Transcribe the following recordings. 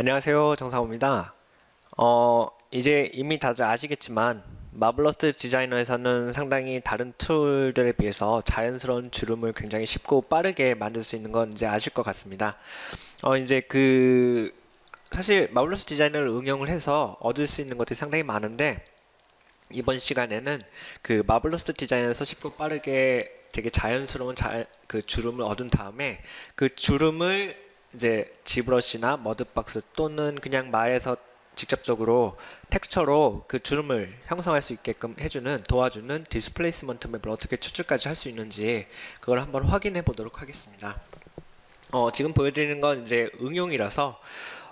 안녕하세요. 정상호입니다. 어, 이제 이미 다들 아시겠지만 마블러스 디자이너에서는 상당히 다른 툴들에 비해서 자연스러운 주름을 굉장히 쉽고 빠르게 만들 수 있는 건 이제 아실 것 같습니다. 어, 이제 그 사실 마블러스 디자이너를 응용을 해서 얻을 수 있는 것들이 상당히 많은데 이번 시간에는 그 마블러스 디자인에서 쉽고 빠르게 되게 자연스러운 자, 그 주름을 얻은 다음에 그 주름을 이제 지브러시나 머드박스 또는 그냥 마에서 직접적으로 텍스처로 그 주름을 형성할 수 있게끔 해주는 도와주는 디스플레이스먼트 맵을 어떻게 추출까지 할 수 있는지 그걸 한번 확인해 보도록 하겠습니다. 어, 지금 보여드리는 건 이제 응용이라서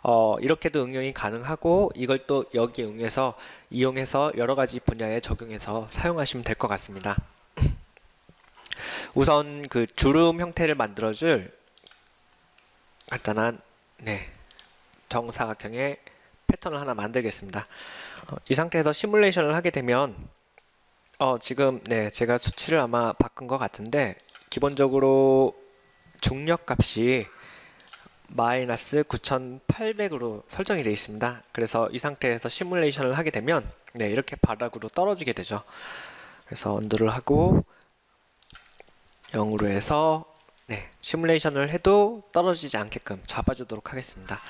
어, 이렇게도 응용이 가능하고 이걸 또 여기 응해서 이용해서 여러 가지 분야에 적용해서 사용하시면 될 것 같습니다. 우선 그 주름 형태를 만들어줄 간단한 네 정사각형의 패턴을 하나 만들겠습니다. 어, 이 상태에서 시뮬레이션을 하게 되면 어, 지금 네 제가 수치를 아마 바꾼 것 같은데 기본적으로 중력 값이 마이너스 9,800으로 설정이 되어 있습니다. 그래서 이 상태에서 시뮬레이션을 하게 되면 네 이렇게 바닥으로 떨어지게 되죠. 그래서 언더를 하고 0으로 해서 네, 시뮬레이션을 해도 떨어지지 않게끔 잡아주도록 하겠습니다.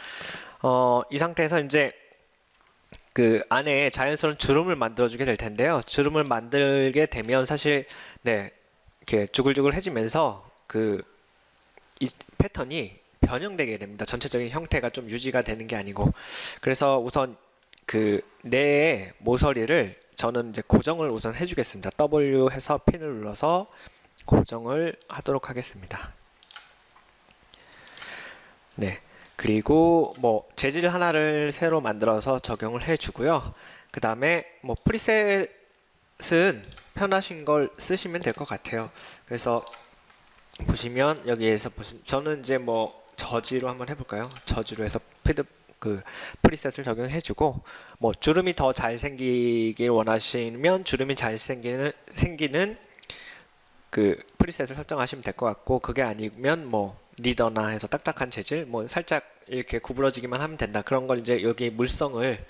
어, 이 상태에서 이제 그 안에 자연스러운 주름을 만들어주게 될 텐데요. 주름을 만들게 되면 사실 네 이렇게 주글주글해지면서 그이 패턴이 변형되게 됩니다. 전체적인 형태가 좀 유지가 되는 게 아니고 그래서 우선 그 뇌의 모서리를 저는 이제 고정을 우선 해주겠습니다. W 해서 핀을 눌러서 고정을 하도록 하겠습니다. 네. 그리고 뭐 재질 하나를 새로 만들어서 적용을 해 주고요. 그 다음에 뭐 프리셋은 편하신 걸 쓰시면 될 것 같아요. 그래서 보시면 여기에서 보시 저는 이제 뭐 저지로 한번 해볼까요? 저지로 해서 피드 그 프리셋을 적용해 주고 뭐 주름이 더 잘 생기길 원하시면 주름이 잘 생기는 생기는 그 프리셋을 설정하시면 될 것 같고 그게 아니면 뭐 리더나 해서 딱딱한 재질 뭐 살짝 이렇게 구부러지기만 하면 된다. 그런 걸 이제 여기 물성을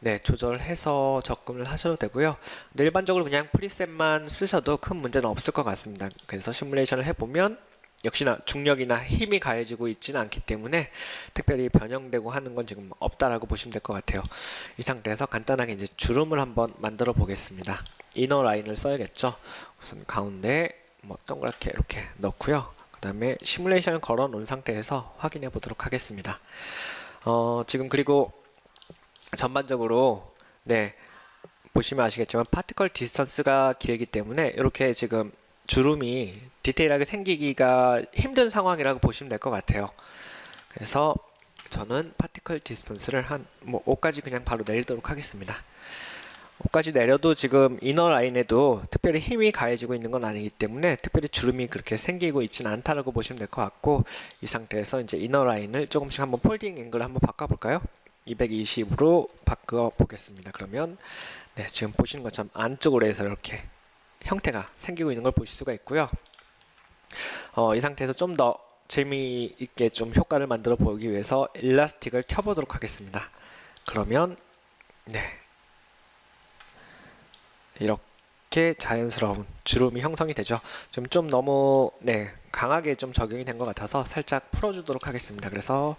네 조절해서 접근을 하셔도 되고요. 근데 일반적으로 그냥 프리셋만 쓰셔도 큰 문제는 없을 것 같습니다. 그래서 시뮬레이션을 해보면 역시나 중력이나 힘이 가해지고 있지는 않기 때문에 특별히 변형되고 하는 건 지금 없다라고 보시면 될 것 같아요. 이 상태에서 간단하게 이제 주름을 한번 만들어 보겠습니다 이너 라인을 써야겠죠 우선 가운데 뭐 동그랗게 이렇게 넣고요 그 다음에 시뮬레이션을 걸어 놓은 상태에서 확인해 보도록 하겠습니다 어, 지금 그리고 전반적으로 네 보시면 아시겠지만 파티컬 디스턴스가 길기 때문에 이렇게 지금 주름이 디테일하게 생기기가 힘든 상황이라고 보시면 될 것 같아요. 그래서 저는 파티컬 디스턴스를 한 뭐 5까지 그냥 바로 내리도록 하겠습니다. 5까지 내려도 지금 이너 라인에도 특별히 힘이 가해지고 있는 건 아니기 때문에 특별히 주름이 그렇게 생기고 있지는 않다라고 보시면 될 것 같고 이 상태에서 이제 이너 라인을 조금씩 한번 폴딩 앵글을 한번 바꿔볼까요? 220으로 바꿔 보겠습니다. 그러면 네, 지금 보시는 것처럼 안쪽으로 해서 이렇게 형태가 생기고 있는 걸 보실 수가 있고요. 어, 이 상태에서 좀 더 재미있게 좀 효과를 만들어 보기 위해서 일라스틱을 켜보도록 하겠습니다. 그러면 네 이렇게 자연스러운 주름이 형성이 되죠. 지금 좀 너무 네 강하게 좀 적용이 된 것 같아서 살짝 풀어주도록 하겠습니다. 그래서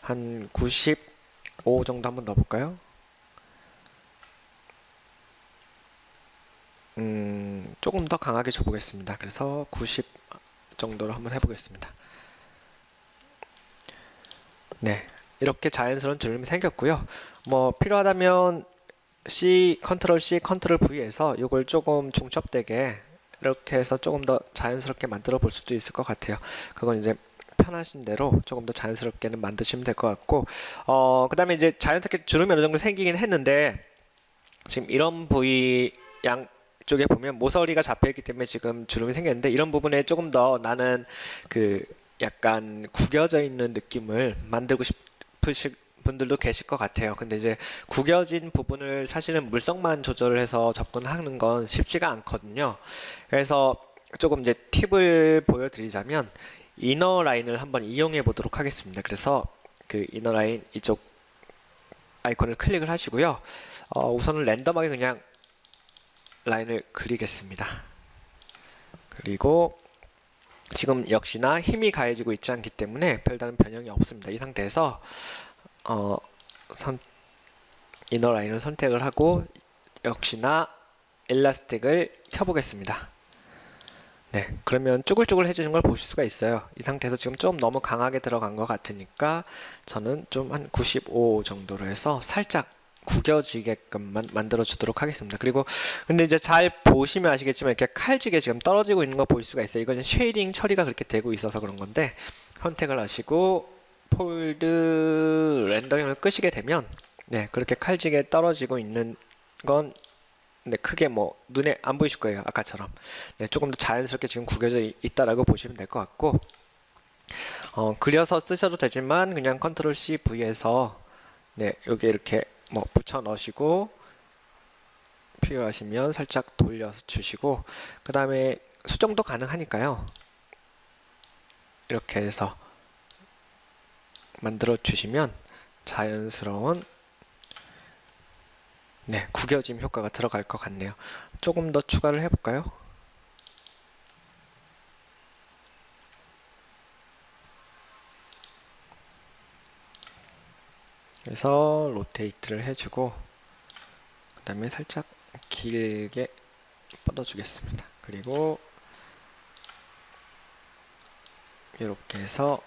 한 95 정도 한번 넣어볼까요? 음, 조금 더 강하게 줘보겠습니다. 그래서 90 정도로 한번 해보겠습니다. 네, 이렇게 자연스러운 주름이 생겼고요. 뭐 필요하다면 C 컨트롤 C 컨트롤 V에서 이걸 조금 중첩되게 이렇게 해서 조금 더 자연스럽게 만들어 볼 수도 있을 것 같아요. 그건 이제 편하신 대로 조금 더 자연스럽게는 만드시면 될 것 같고 어 그 다음에 이제 자연스럽게 주름이 어느 정도 생기긴 했는데 지금 이런 부위 양 쪽에 보면 모서리가 잡혀 있기 때문에 지금 주름이 생겼는데 이런 부분에 조금 더 나는 그 약간 구겨져 있는 느낌을 만들고 싶으실 분들도 계실 것 같아요. 근데 이제 구겨진 부분을 사실은 물성만 조절을 해서 접근하는 건 쉽지가 않거든요. 그래서 조금 이제 팁을 보여드리자면 이너 라인을 한번 이용해 보도록 하겠습니다. 그래서 그 이너 라인 이쪽 아이콘을 클릭을 하시고요. 어, 우선은 랜덤하게 그냥 라인을 그리겠습니다. 그리고 지금 역시나 힘이 가해지고 있지 않기 때문에 별다른 변형이 없습니다. 이 상태에서 어, 선, 이너 라인을 선택을 하고 역시나 일라스틱을 켜보겠습니다. 네, 그러면 쭈글쭈글해지는 걸 보실 수가 있어요. 이 상태에서 지금 좀 너무 강하게 들어간 것 같으니까 저는 좀 한 95 정도로 해서 살짝 구겨지게끔만 만들어 주도록 하겠습니다. 그리고 근데 이제 잘 보시면 아시겠지만 이렇게 칼지게 지금 떨어지고 있는 거 보일 수가 있어요. 이거는 쉐이딩 처리가 그렇게 되고 있어서 그런 건데 선택을 하시고 폴드 렌더링을 끄시게 되면 네 그렇게 칼지게 떨어지고 있는 건 네, 크게 뭐 눈에 안 보이실 거예요 아까처럼. 네, 조금 더 자연스럽게 지금 구겨져 있- 있다라고 보시면 될 것 같고 어, 그려서 쓰셔도 되지만 그냥 컨트롤 C V에서 네 여기 이렇게 뭐 붙여 넣으시고 필요하시면 살짝 돌려서 주시고 그 다음에 수정도 가능하니까요. 이렇게 해서 만들어 주시면 자연스러운 네, 구겨짐 효과가 들어갈 것 같네요. 조금 더 추가를 해볼까요? 그래서 로테이트를 해주고 그 다음에 살짝 길게 뻗어주겠습니다. 그리고 이렇게 해서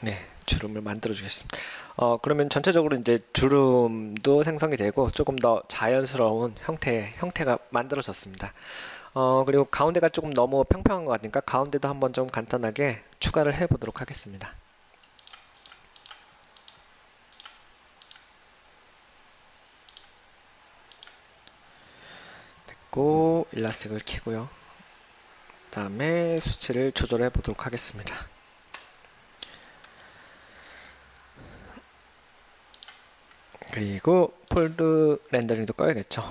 네 주름을 만들어 주겠습니다. 어 그러면 전체적으로 이제 주름도 생성이 되고 조금 더 자연스러운 형태 형태가 만들어졌습니다. 어 그리고 가운데가 조금 너무 평평한 것 같으니까 가운데도 한번 좀 간단하게 추가를 해 보도록 하겠습니다. 됐고 일라스틱을 켜고요. 그다음에 수치를 조절해 보도록 하겠습니다. 그리고 폴드 렌더링도 꺼야겠죠.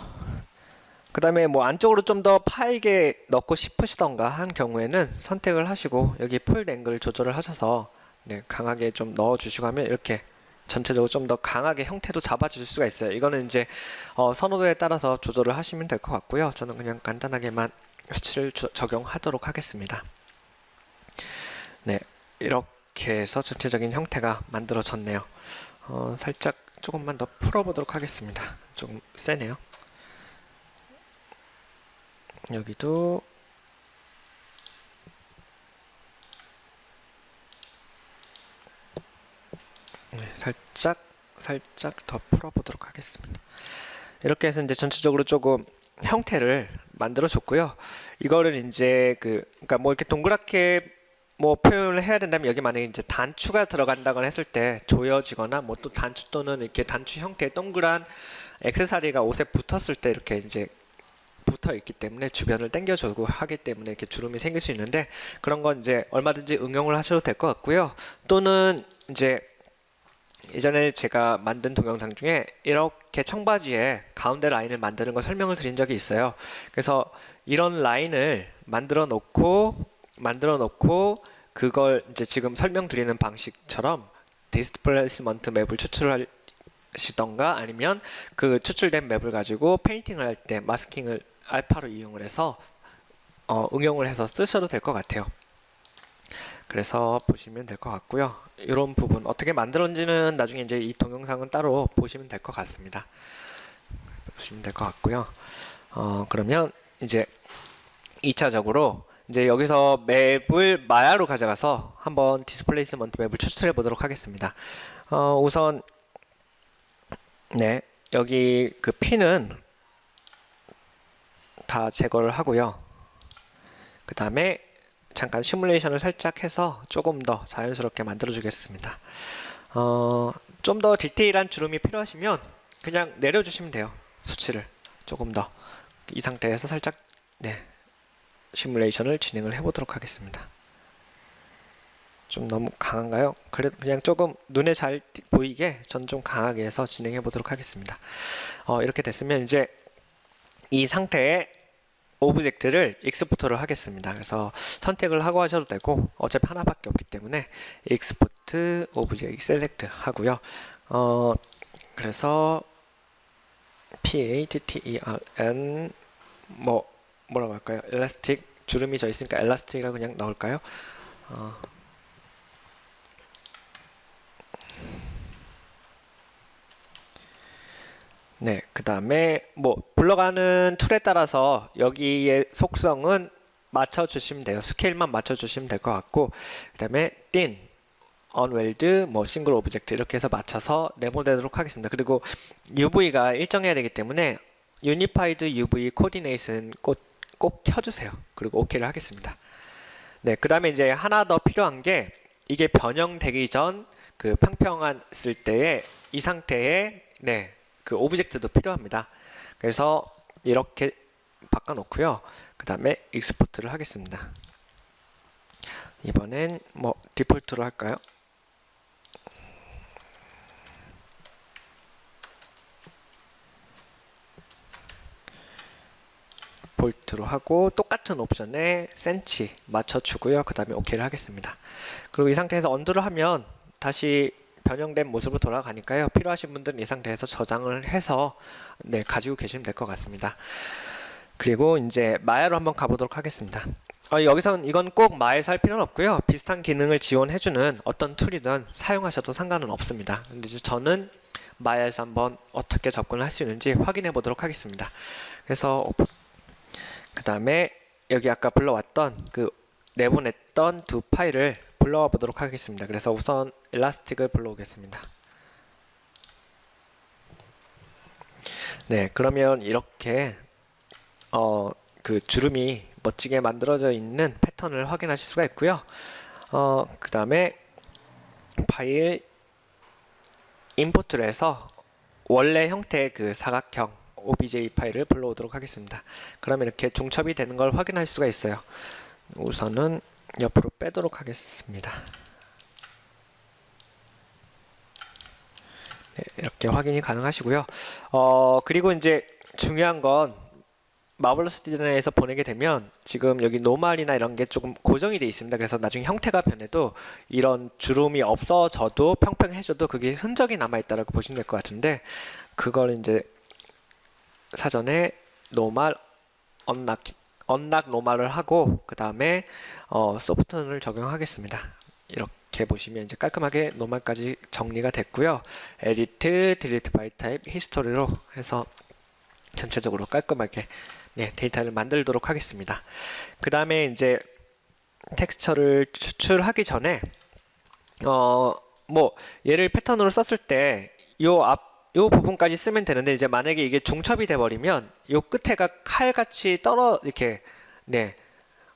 그 다음에 뭐 안쪽으로 좀 더 파이게 넣고 싶으시던가 한 경우에는 선택을 하시고 여기 폴드 앵글을 조절을 하셔서 네, 강하게 좀 넣어주시고 하면 이렇게 전체적으로 좀 더 강하게 형태도 잡아줄 수가 있어요. 이거는 이제 어, 선호도에 따라서 조절을 하시면 될 것 같고요. 저는 그냥 간단하게만 수치를 주- 적용하도록 하겠습니다. 네, 이렇게 해서 전체적인 형태가 만들어졌네요. 어, 살짝 조금만 더 풀어보도록 하겠습니다. 조금 세네요. 여기도 네, 살짝 살짝 더 풀어보도록 하겠습니다. 이렇게 해서 이제 전체적으로 조금 형태를 만들어 줬고요. 이거를 이제 그 그러니까 뭐 이렇게 동그랗게 뭐 표현을 해야 된다면 여기 만약에 이제 단추가 들어간다거나 했을 때 조여지거나 뭐 또 단추 또는 이렇게 단추 형태의 동그란 액세서리가 옷에 붙었을 때 이렇게 이제 붙어 있기 때문에 주변을 당겨주고 하기 때문에 이렇게 주름이 생길 수 있는데 그런 건 이제 얼마든지 응용을 하셔도 될 것 같고요. 또는 이제 예전에 제가 만든 동영상 중에 이렇게 청바지에 가운데 라인을 만드는 거 설명을 드린 적이 있어요. 그래서 이런 라인을 만들어 놓고 만들어 놓고 그걸 이제 지금 설명드리는 방식처럼 디스플레이스먼트 맵을 추출하시던가 아니면 그 추출된 맵을 가지고 페인팅을 할 때 마스킹을 알파로 이용을 해서 어, 응용을 해서 쓰셔도 될 것 같아요. 그래서 보시면 될 것 같고요. 이런 부분 어떻게 만들었는지는 나중에 이제 이 동영상은 따로 보시면 될 것 같습니다. 보시면 될 것 같고요. 어, 그러면 이제 2차적으로 이제 여기서 맵을 마야로 가져가서 한번 디스플레이스먼트 맵을 추출해 보도록 하겠습니다. 어, 우선 네 여기 그 핀은 다 제거를 하고요. 그 다음에 잠깐 시뮬레이션을 살짝 해서 조금 더 자연스럽게 만들어 주겠습니다. 어, 좀 더 디테일한 주름이 필요하시면 그냥 내려주시면 돼요. 수치를 조금 더 이 상태에서 살짝 네 시뮬레이션을 진행을 해보도록 하겠습니다. 좀 너무 강한가요? 그래 그냥 조금 눈에 잘 띄- 보이게 전 좀 강하게 해서 진행해 보도록 하겠습니다. 어, 이렇게 됐으면 이제 이 상태에 오브젝트를 익스포트를 하겠습니다. 그래서 선택을 하고 하셔도 되고 어차피 하나밖에 없기 때문에 익스포트 오브젝트 셀렉트 하고요. 어, 그래서 P A T T E R N 뭐 뭐라고 할까요? 엘라스틱 주름이 져 있으니까 엘라스틱이라고 그냥 넣을까요? 어. 네, 그 다음에 뭐 불러가는 툴에 따라서 여기의 속성은 맞춰주시면 돼요. 스케일만 맞춰주시면 될 것 같고 그 다음에 thin, 뭐 싱글 오브젝트 이렇게 해서 맞춰서 내보내도록 하겠습니다. 그리고 UV가 일정해야 되기 때문에 유니파이드 UV 코디네이션 꼭, 꼭 켜주세요. 그리고 OK를 하겠습니다. 네, 그 다음에 이제 하나 더 필요한 게 이게 변형되기 전 그 평평한 쓸 때에 이 상태에 네, 그 오브젝트도 필요합니다. 그래서 이렇게 바꿔놓고요. 그 다음에 익스포트를 하겠습니다. 이번엔 뭐 디폴트로 할까요? 볼트로 하고 똑같은 옵션에 센치 맞춰주고요. 그 다음에 OK를 하겠습니다. 그리고 이 상태에서 언두를 하면 다시 변형된 모습으로 돌아가니까요. 필요하신 분들은 이 상태에서 저장을 해서 네, 가지고 계시면 될 것 같습니다. 그리고 이제 마야로 한번 가보도록 하겠습니다. 어, 여기선 이건 꼭 마야에서 할 필요는 없고요. 비슷한 기능을 지원해주는 어떤 툴이든 사용하셔도 상관은 없습니다. 근데 이제 저는 마야에서 한번 어떻게 접근을 할 수 있는지 확인해 보도록 하겠습니다. 그래서 그 다음에 여기 아까 불러왔던 그 내보냈던 두 파일을 불러와 보도록 하겠습니다. 그래서 우선 엘라스틱을 불러오겠습니다. 네, 그러면 이렇게 어, 그 주름이 멋지게 만들어져 있는 패턴을 확인하실 수가 있고요. 어, 그 다음에 파일 임포트를 해서 원래 형태의 그 사각형 OBJ 파일을 불러오도록 하겠습니다. 그러면 이렇게 중첩이 되는 걸 확인할 수가 있어요. 우선은 옆으로 빼도록 하겠습니다. 네, 이렇게 확인이 가능하시고요. 어, 그리고 이제 중요한 건 마블러스 디자인에서 보내게 되면 지금 여기 노말이나 이런 게 조금 고정이 되어 있습니다. 그래서 나중에 형태가 변해도 이런 주름이 없어져도 평평해져도 그게 흔적이 남아 있다라고 보시면 될 것 같은데 그걸 이제 사전에 노말 언락 언락 노말을 하고 그 다음에 어, 소프트를 적용하겠습니다. 이렇게 보시면 이제 깔끔하게 노말까지 정리가 됐고요. 에디트, 딜리트 바이 타입, 히스토리로 해서 전체적으로 깔끔하게 네, 데이터를 만들도록 하겠습니다. 그 다음에 이제 텍스처를 추출하기 전에 어 뭐 얘를 패턴으로 썼을 때 요 앞 요 부분까지 쓰면 되는데 이제 만약에 이게 중첩이 돼 버리면 요 끝에가 칼같이 떨어 이렇게 네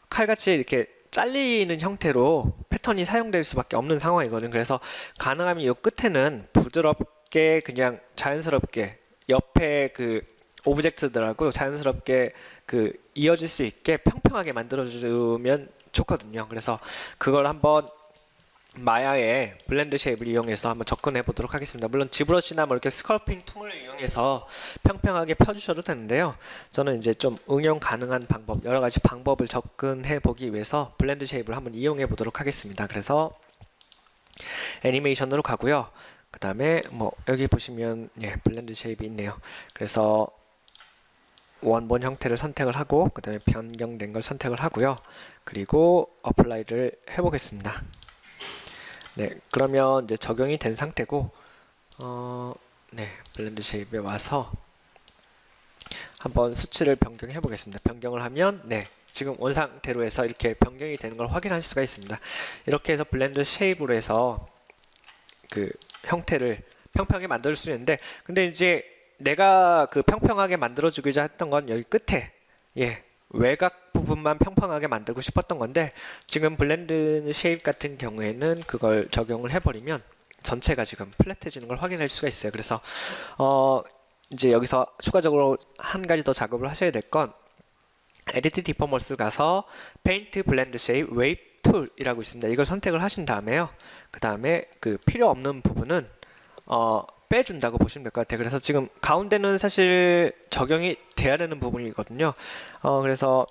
칼같이 이렇게 잘리는 형태로 패턴이 사용될 수밖에 없는 상황이거든요. 그래서 가능하면 요 끝에는 부드럽게 그냥 자연스럽게 옆에 그 오브젝트들하고 자연스럽게 그 이어질 수 있게 평평하게 만들어주면 좋거든요. 그래서 그걸 한번 마야의 블렌드 쉐입을 이용해서 한번 접근해 보도록 하겠습니다. 물론 지브러시나 뭐 이렇게 스컬핑 툴을 이용해서 평평하게 펴주셔도 되는데요. 저는 이제 좀 응용 가능한 방법, 여러 가지 방법을 접근해 보기 위해서 블렌드 쉐입을 한번 이용해 보도록 하겠습니다. 그래서 애니메이션으로 가고요. 그 다음에 뭐 여기 보시면 예, 블렌드 쉐입이 있네요. 그래서 원본 형태를 선택을 하고 그 다음에 변경된 걸 선택을 하고요. 그리고 어플라이를 해보겠습니다. 네, 그러면 이제 적용이 된 상태고, 어, 네, 블렌드 쉐입에 와서 한번 수치를 변경해 보겠습니다. 변경을 하면, 네, 지금 원 상태로 해서 이렇게 변경이 되는 걸 확인할 수가 있습니다. 이렇게 해서 블렌드 쉐입으로 해서 그 형태를 평평하게 만들 수 있는데, 근데 이제 내가 그 평평하게 만들어주고자 했던 건 여기 끝에, 예, 외곽 부분만 평평하게 만들고 싶었던 건데 지금 블렌드 쉐입 같은 경우에는 그걸 적용을 해버리면 전체가 지금 플랫해지는 걸 확인할 수가 있어요. 그래서 어 이제 여기서 추가적으로 한 가지 더 작업을 하셔야 될 건 에디트 디포머스 가서 페인트 블렌드 쉐입 웨이브 툴이라고 있습니다. 이걸 선택을 하신 다음에요. 그 다음에 그 필요 없는 부분은 어 빼준다고 보시면 될 것 같아요. 그래서 지금 가운데는 사실 적용이 돼야 되는 부분이거든요. 어, 그래서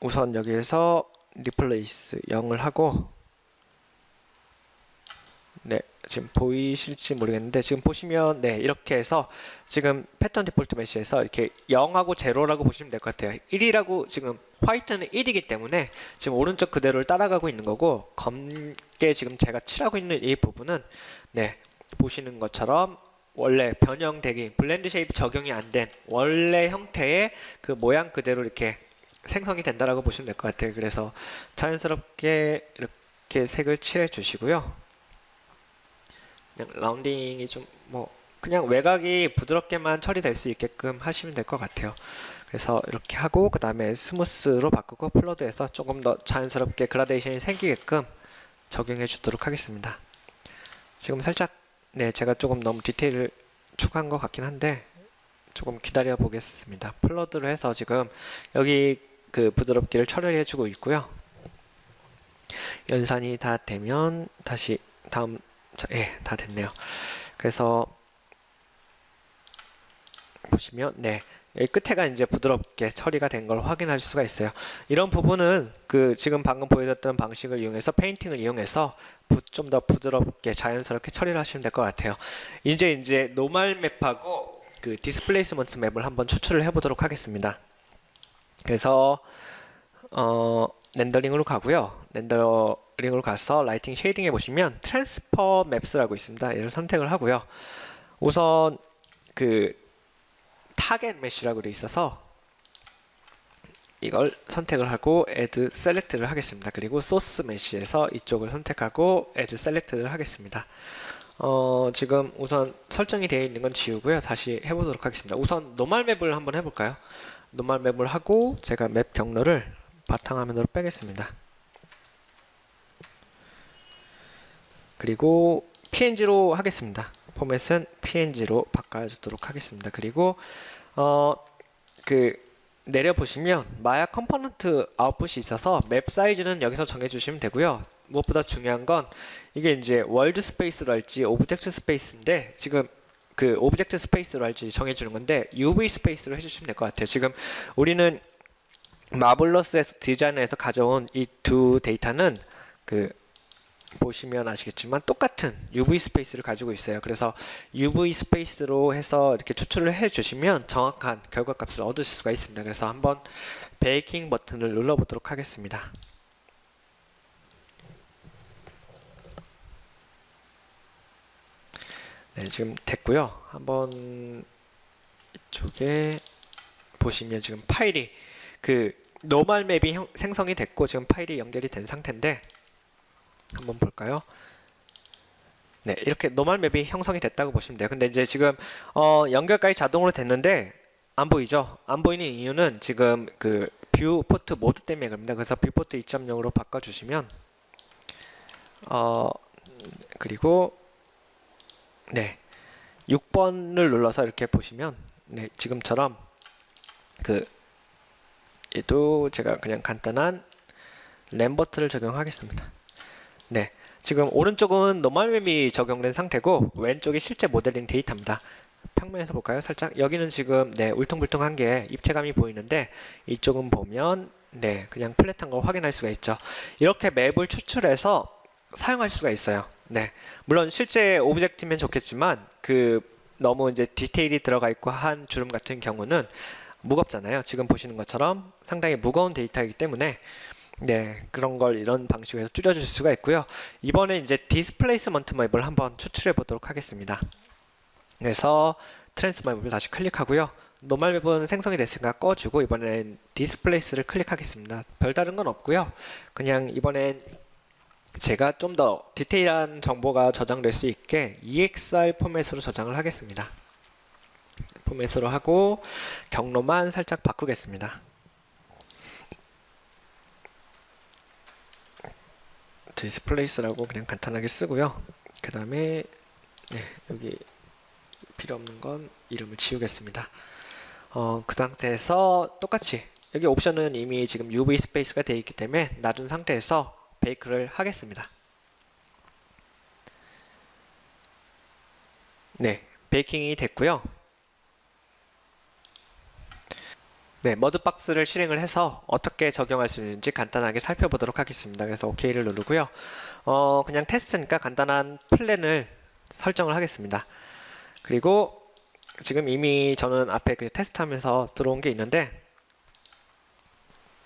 우선 여기에서 리플레이스 0을 하고 네, 지금 보이실지 모르겠는데 지금 보시면 네 이렇게 해서 지금 패턴 디폴트 메시에서 이렇게 0하고 0라고 보시면 될 것 같아요. 1이라고 지금 화이트는 1이기 때문에 지금 오른쪽 그대로를 따라가고 있는 거고 검게 지금 제가 칠하고 있는 이 부분은 네 보시는 것처럼 원래 변형되기 블렌드 쉐입 적용이 안 된 원래 형태의 그 모양 그대로 이렇게 생성이 된다라고 보시면 될 것 같아요. 그래서 자연스럽게 이렇게 색을 칠해 주시고요. 그냥 라운딩이 좀 뭐 그냥 외곽이 부드럽게만 처리될 수 있게끔 하시면 될 것 같아요. 그래서 이렇게 하고 그 다음에 스무스로 바꾸고 플러드해서 조금 더 자연스럽게 그라데이션이 생기게끔 적용해 주도록 하겠습니다. 지금 살짝 네 제가 조금 너무 디테일을 추가한 것 같긴 한데 조금 기다려 보겠습니다. 플러드로 해서 지금 여기 그 부드럽기를 처리해 주고 있고요. 연산이 다 되면 다시 다음 자, 예, 다 됐네요. 그래서 보시면 네. 여기 끝에가 이제 부드럽게 처리가 된 걸 확인할 수가 있어요. 이런 부분은 그 지금 방금 보여줬던 방식을 이용해서 페인팅을 이용해서 좀 더 부드럽게 자연스럽게 처리를 하시면 될 것 같아요. 이제 이제 노멀 맵하고 그 디스플레이스먼트 맵을 한번 추출을 해보도록 하겠습니다. 그래서 어, 렌더링으로 가고요. 렌더링으로 가서 라이팅 쉐이딩에 보시면 트랜스퍼 맵스라고 있습니다. 얘를 선택을 하고요. 우선 그 타겟 메쉬라고 되어 있어서 이걸 선택을 하고 add select를 하겠습니다. 그리고 소스 메쉬에서 이쪽을 선택하고 add select를 하겠습니다. 어, 지금 우선 설정이 되어 있는 건 지우고요. 다시 해보도록 하겠습니다. 우선 노멀 맵을 한번 해볼까요? 노멀 맵을 하고 제가 맵 경로를 바탕화면으로 빼겠습니다. 그리고 png로 하겠습니다. 포맷은 png로 바꿔주도록 하겠습니다. 그리고 어 그 내려 보시면 마야 컴포넌트 아웃풋이 있어서 맵 사이즈는 여기서 정해 주시면 되고요. 무엇보다 중요한 건 이게 이제 월드 스페이스로 할지 오브젝트 스페이스인데 지금 그 오브젝트 스페이스로 할지 정해 주는 건데 UV 스페이스로 해 주시면 될 것 같아요. 지금 우리는 마블러스 디자인에서 가져온 이 두 데이터는 그 보시면 아시겠지만 똑같은 UV 스페이스를 가지고 있어요. 그래서 UV 스페이스로 해서 이렇게 추출을 해 주시면 정확한 결과값을 얻으실 수가 있습니다. 그래서 한번 베이킹 버튼을 눌러 보도록 하겠습니다. 네, 지금 됐고요. 한번 이쪽에 보시면 지금 파일이 그 노멀 맵이 형, 생성이 됐고 지금 파일이 연결이 된 상태인데 한번 볼까요? 네, 이렇게 노멀 맵이 형성이 됐다고 보시면 돼요. 근데 이제 지금 어, 연결까지 자동으로 됐는데 안 보이죠? 안 보이는 이유는 지금 그 뷰 포트 모드 때문에 그럽니다. 그래서 뷰 포트 2.0으로 바꿔 주시면 어 그리고 네. 6번을 눌러서 이렇게 보시면 네, 지금처럼 그 얘도 제가 그냥 간단한 램버트를 적용하겠습니다. 네. 지금 오른쪽은 노멀 맵이 적용된 상태고 왼쪽이 실제 모델링 데이터입니다. 평면에서 볼까요? 살짝 여기는 지금 네, 울퉁불퉁한 게 입체감이 보이는데 이쪽은 보면 네, 그냥 플랫한 걸 확인할 수가 있죠. 이렇게 맵을 추출해서 사용할 수가 있어요. 네. 물론 실제 오브젝트면 좋겠지만 그 너무 이제 디테일이 들어가 있고 한 주름 같은 경우는 무겁잖아요. 지금 보시는 것처럼 상당히 무거운 데이터이기 때문에 네, 그런 걸 이런 방식으로 해서 줄여줄 수가 있고요. 이번에 이제 디스플레이스먼트 맵을 한번 추출해 보도록 하겠습니다. 그래서 트랜스 맵을 다시 클릭하고요. 노멀 맵은 생성이 됐으니까 꺼주고 이번엔 디스플레이스를 클릭하겠습니다. 별다른 건 없고요. 그냥 이번엔 제가 좀 더 디테일한 정보가 저장될 수 있게 EXR 포맷으로 저장을 하겠습니다. 포맷으로 하고 경로만 살짝 바꾸겠습니다. 디스플레이스라고 그냥 간단하게 쓰고요. 그 다음에 네, 여기 필요 없는 건 이름을 지우겠습니다. 어, 그 상태에서 똑같이 여기 옵션은 이미 지금 UV 스페이스가 되어 있기 때문에 놔둔 상태에서 베이크를 하겠습니다. 네, 베이킹이 됐고요. 네, 머드박스를 실행을 해서 어떻게 적용할 수 있는지 간단하게 살펴보도록 하겠습니다. 그래서 OK를 누르고요. 어, 그냥 테스트니까 간단한 플랜을 설정을 하겠습니다. 그리고 지금 이미 저는 앞에 그 테스트하면서 들어온 게 있는데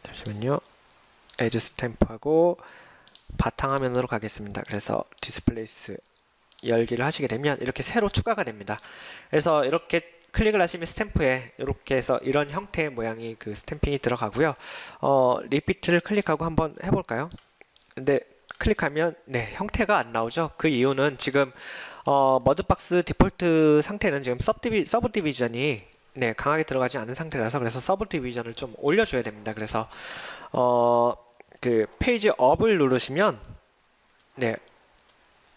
잠시만요. 에드 스탬프하고 바탕화면으로 가겠습니다. 그래서 디스플레이스 열기를 하시게 되면 이렇게 새로 추가가 됩니다. 그래서 이렇게 클릭을 하시면 스탬프에 이렇게 해서 이런 형태의 모양이 그 스탬핑이 들어가고요. 어, 리피트를 클릭하고 한번 해볼까요? 근데 클릭하면 네 형태가 안 나오죠. 그 이유는 지금 어, 머드박스 디폴트 상태는 지금 서브디비, 서브 디비전이 네 강하게 들어가지 않은 상태라서 그래서 서브 디비전을 좀 올려줘야 됩니다. 그래서 어, 그 페이지 업을 누르시면 네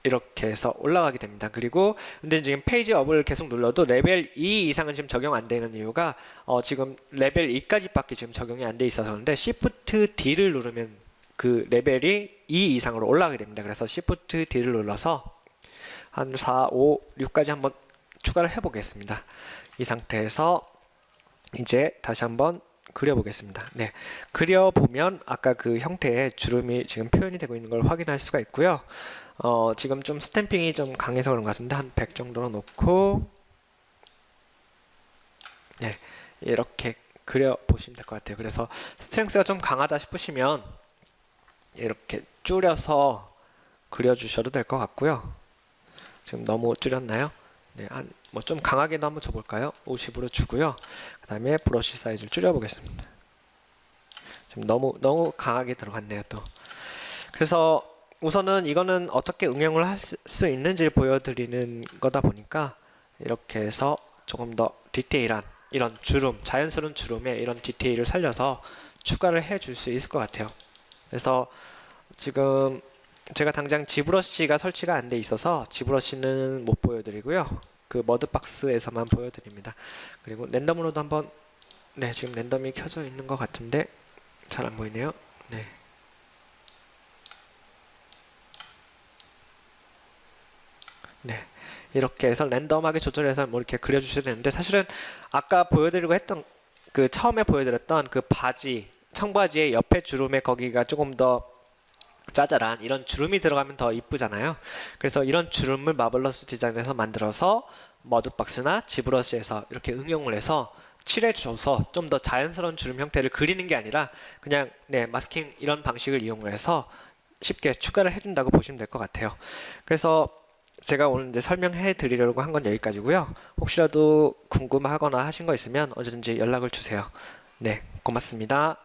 이렇게 해서 올라가게 됩니다. 그리고 근데 지금 페이지 업을 계속 눌러도 레벨 2 이상은 지금 적용 안 되는 이유가 어 지금 레벨 2까지밖에 지금 적용이 안 돼 있어서 그런데 Shift D를 누르면 그 레벨이 2 이상으로 올라가게 됩니다. 그래서 Shift D를 눌러서 한 4, 5, 6까지 한번 추가를 해 보겠습니다. 이 상태에서 이제 다시 한번 그려보겠습니다. 네, 그려보면 아까 그 형태의 주름이 지금 표현이 되고 있는 걸 확인할 수가 있고요. 어, 지금 좀 스탬핑이 좀 강해서 그런 것 같은데 한 100 정도로 놓고 네, 이렇게 그려 보시면 될 것 같아요. 그래서 스트렝스가 좀 강하다 싶으시면 이렇게 줄여서 그려 주셔도 될 것 같고요. 지금 너무 줄였나요? 네, 한 뭐 좀 강하게도 한번 줘볼까요? 50으로 주고요. 그 다음에 브러쉬 사이즈를 줄여보겠습니다. 지금 너무 너무 강하게 들어갔네요 또. 그래서 우선은 이거는 어떻게 응용을 할 수 있는지를 보여드리는 거다 보니까 이렇게 해서 조금 더 디테일한 이런 주름, 자연스러운 주름에 이런 디테일을 살려서 추가를 해 줄 수 있을 것 같아요. 그래서 지금 제가 당장 지브러시가 설치가 안 돼 있어서 지브러시는 못 보여드리고요. 그 머드박스에서만 보여드립니다. 그리고 랜덤으로도 한번 네 지금 랜덤이 켜져 있는 것 같은데 잘 안 보이네요. 네. 네. 이렇게 해서 랜덤하게 조절해서 뭐 이렇게 그려주셔도 되는데 사실은 아까 보여드리고 했던 그 처음에 보여드렸던 그 바지 청바지의 옆에 주름에 거기가 조금 더 짜잘한 이런 주름이 들어가면 더 이쁘잖아요. 그래서 이런 주름을 마블러스 디자인에서 만들어서 머드박스나 지브러시에서 이렇게 응용을 해서 칠해줘서 좀 더 자연스러운 주름 형태를 그리는 게 아니라 그냥 네 마스킹 이런 방식을 이용을 해서 쉽게 추가를 해준다고 보시면 될 것 같아요. 그래서 제가 오늘 이제 설명해 드리려고 한 건 여기까지고요. 혹시라도 궁금하거나 하신 거 있으면 언제든지 연락을 주세요. 네, 고맙습니다.